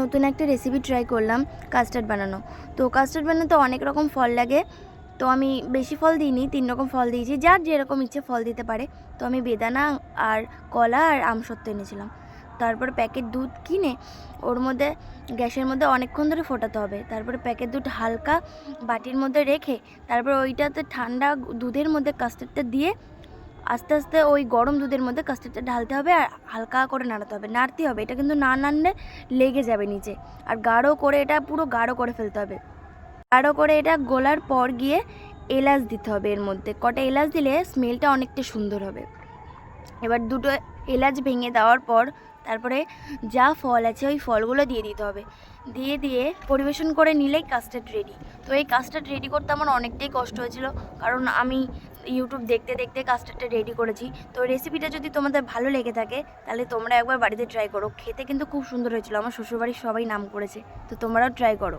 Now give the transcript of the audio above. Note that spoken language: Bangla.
নতুন একটা রেসিপি ট্রাই করলাম কাস্টার্ড বানানো। তো কাস্টার্ড বানাতে অনেক রকম ফল লাগে। তো আমি বেশি ফল দিইনি, তিন রকম ফল দিয়েছি। যার যেরকম ইচ্ছে ফল দিতে পারে। তো আমি বেদানা আর কলা আর আমসত্ত্ব এনেছিলাম। তারপর প্যাকেট দুধ কিনে ওর মধ্যে, গ্যাসের মধ্যে অনেকক্ষণ ধরে ফোটাতে হবে। তারপরে প্যাকেট দুধ হালকা বাটির মধ্যে রেখে, তারপর ওইটাতে ঠান্ডা দুধের মধ্যে কাস্টার্ডটা দিয়ে আস্তে আস্তে ওই গরম দুধের মধ্যে কাস্টার্ডটা ঢালতে হবে আর হালকা করে নাড়াতে হবে। নাড়তে হবে, এটা কিন্তু না নাড়লে লেগে যাবে নিচে। আর গাঢ় করে এটা পুরো গাঢ় করে ফেলতে হবে। গাঢ় করে এটা গোলার পর গিয়ে এলাচ দিতে হবে এর মধ্যে। কটা এলাচ দিলে স্মেলটা অনেকটা সুন্দর হবে। এবার দুটো এলাচ ভেঙে দেওয়ার পর তারপরে যা ফল আছে ওই ফলগুলো দিয়ে দিতে হবে। দিয়ে দিয়ে পরিবেশন করে নিলেই কাস্টার্ড রেডি তো এই কাস্টার্ড রেডি করতে আমার অনেকটাই কষ্ট হয়েছিল, কারণ আমি ইউটিউব দেখতে দেখতে কাস্টার্ডটা রেডি করেছি। তো রেসিপিটা যদি তোমাদের ভালো লেগে থাকে, তাহলে তোমরা একবার বাড়িতে ট্রাই করো। খেতে কিন্তু খুব সুন্দর হয়েছিল, আমার শ্বশুরবাড়ির সবাই নাম করেছে, তো তোমরাও ট্রাই করো।